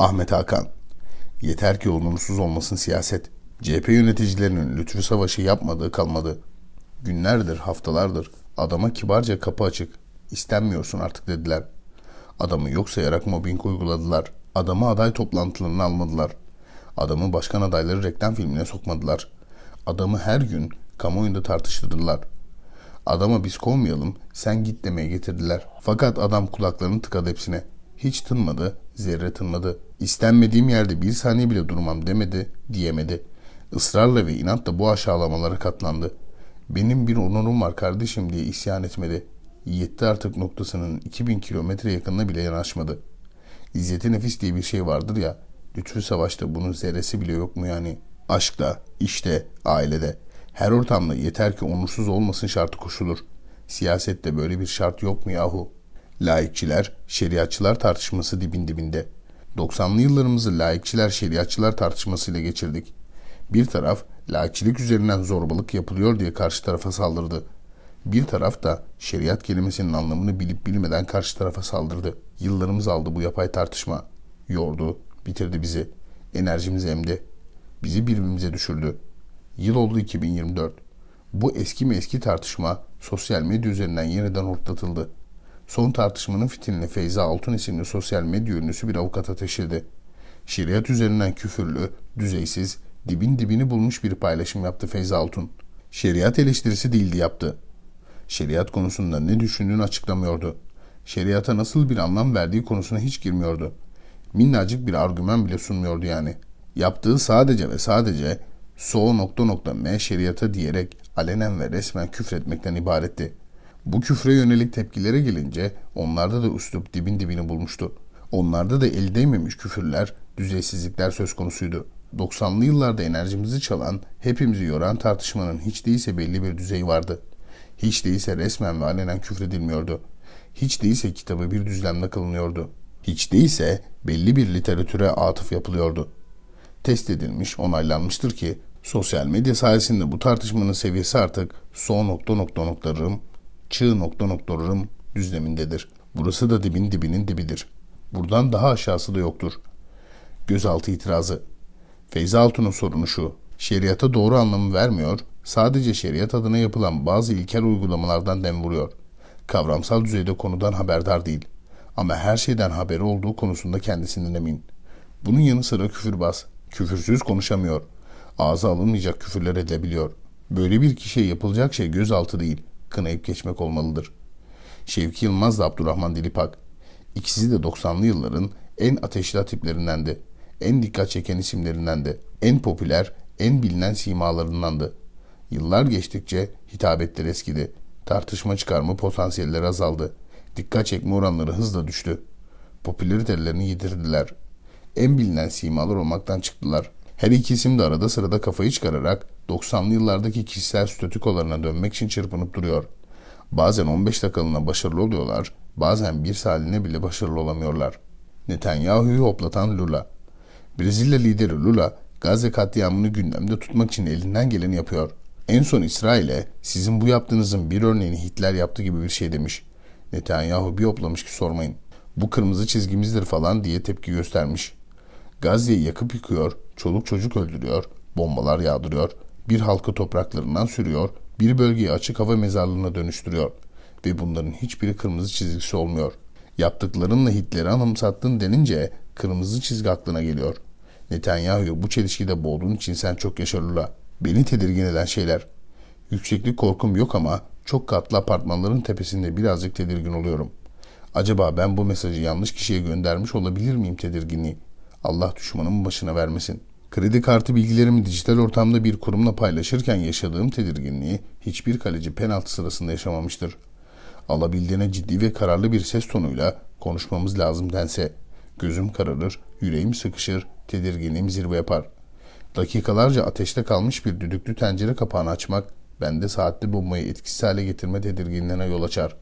Ahmet Hakan. Yeter ki onursuz olmasın siyaset. CHP yöneticilerinin lütfü savaşı yapmadığı kalmadı. Günlerdir, haftalardır adama kibarca kapı açık. İstenmiyorsun artık dediler. Adamı yok sayarak mobbing uyguladılar. Adamı aday toplantılarına almadılar. Adamı başkan adayları reklam filmine sokmadılar. Adamı her gün kamuoyunda tartıştırdılar. Adama biz kovmayalım, sen git demeye getirdiler. Fakat adam kulaklarını tıkadı hepsine. Hiç tınmadı, zerre tınmadı. İstenmediğim yerde bir saniye bile durmam demedi, diyemedi. Israrla ve inatla bu aşağılamalara katlandı. Benim bir onurum var kardeşim diye isyan etmedi. Yetti artık noktasının 2000 kilometre yakınına bile yanaşmadı. İzzeti nefis diye bir şey vardır ya, lütfü savaşta bunun zerresi bile yok mu yani? Aşkta, işte, ailede, her ortamda yeter ki onursuz olmasın şartı koşulur. Siyasette böyle bir şart yok mu yahu? Laikçiler, şeriatçılar tartışması dibin dibinde. 90'lı yıllarımızı laikçiler, şeriatçılar tartışmasıyla geçirdik. Bir taraf laikçilik üzerinden zorbalık yapılıyor diye karşı tarafa saldırdı. Bir taraf da şeriat kelimesinin anlamını bilip bilmeden karşı tarafa saldırdı. Yıllarımız aldı bu yapay tartışma. Yordu, bitirdi bizi. Enerjimizi emdi. Bizi birbirimize düşürdü. Yıl oldu 2024. Bu eski mi eski tartışma sosyal medya üzerinden yeniden hortlatıldı. Son tartışmanın fitilini Feyza Altun isimli sosyal medya ünlüsü bir avukat ateşledi. Şeriat üzerinden küfürlü, düzeysiz, dibin dibini bulmuş bir paylaşım yaptı Feyza Altun. Şeriat eleştirisi değildi yaptı. Şeriat konusunda ne düşündüğünü açıklamıyordu. Şeriata nasıl bir anlam verdiği konusuna hiç girmiyordu. Minnacık bir argüman bile sunmuyordu yani. Yaptığı sadece ve sadece so nokta nokta m şeriata diyerek alenen ve resmen küfretmekten ibaretti. Bu küfre yönelik tepkilere gelince onlarda da üslup dibin dibini bulmuştu. Onlarda da el değmemiş küfürler, düzeysizlikler söz konusuydu. 90'lı yıllarda enerjimizi çalan, hepimizi yoran tartışmanın hiç değilse belli bir düzeyi vardı. Hiç değilse resmen ve alenen küfredilmiyordu. Hiç değilse kitabı bir düzlemde kılınıyordu. Hiç değilse belli bir literatüre atıf yapılıyordu. Test edilmiş, onaylanmıştır ki sosyal medya sayesinde bu tartışmanın seviyesi artık so nokta nokta noktarım, çığ nokta noktarım düzlemindedir. Burası da dibin dibinin dibidir. Buradan daha aşağısı da yoktur. Gözaltı itirazı. Feyza Altun'un sorunu şu. Şeriata doğru anlamı vermiyor, sadece şeriat adına yapılan bazı ilkel uygulamalardan dem vuruyor. Kavramsal düzeyde konudan haberdar değil. Ama her şeyden haberi olduğu konusunda kendisinden emin. Bunun yanı sıra küfürbaz. Küfürsüz konuşamıyor. Ağza alınmayacak küfürler edebiliyor. Böyle bir kişiye yapılacak şey gözaltı değil, kınayıp geçmek olmalıdır. Şevki Yılmaz da Abdurrahman Dilipak. İkisi de 90'lı yılların en ateşli tiplerindendi. En dikkat çeken isimlerindendi. En popüler, en bilinen simalarındandı. Yıllar geçtikçe hitabetler eskidi. Tartışma çıkarma potansiyelleri azaldı. Dikkat çekme oranları hızla düştü. Popülaritelerini yitirdiler. En bilinen simalar olmaktan çıktılar. Her iki isim de arada sırada kafayı çıkararak 90'lı yıllardaki kişisel statükolarına dönmek için çırpınıp duruyor. Bazen 15 dakikalığına başarılı oluyorlar, bazen bir saatliğine bile başarılı olamıyorlar. Netanyahu'yu hoplatan Lula. Brezilya lideri Lula, Gazze katliamını gündemde tutmak için elinden geleni yapıyor. En son İsrail'e sizin bu yaptığınızın bir örneğini Hitler yaptı gibi bir şey demiş. Netanyahu bir hoplamış ki sormayın. Bu kırmızı çizgimizdir falan diye tepki göstermiş. Gazze'yi yakıp yıkıyor, çoluk çocuk öldürüyor, bombalar yağdırıyor, bir halkı topraklarından sürüyor, bir bölgeyi açık hava mezarlığına dönüştürüyor. Ve bunların hiçbiri kırmızı çizgisi olmuyor. Yaptıklarınla Hitler'i anımsattın denince kırmızı çizgi aklına geliyor. Netanyahu bu çelişkide boğduğun için sen çok yaşarlıla. Beni tedirgin eden şeyler. Yükseklik korkum yok ama çok katlı apartmanların tepesinde birazcık tedirgin oluyorum. Acaba ben bu mesajı yanlış kişiye göndermiş olabilir miyim tedirginliği? Allah düşmanımın başına vermesin. Kredi kartı bilgilerimi dijital ortamda bir kurumla paylaşırken yaşadığım tedirginliği hiçbir kaleci penaltı sırasında yaşamamıştır. Alabildiğine ciddi ve kararlı bir ses tonuyla konuşmamız lazım dense gözüm kararır, yüreğim sıkışır, tedirginliğim zirve yapar. Dakikalarca ateşte kalmış bir düdüklü tencere kapağını açmak bende saatli bombayı etkisiz hale getirme tedirginliğine yol açar.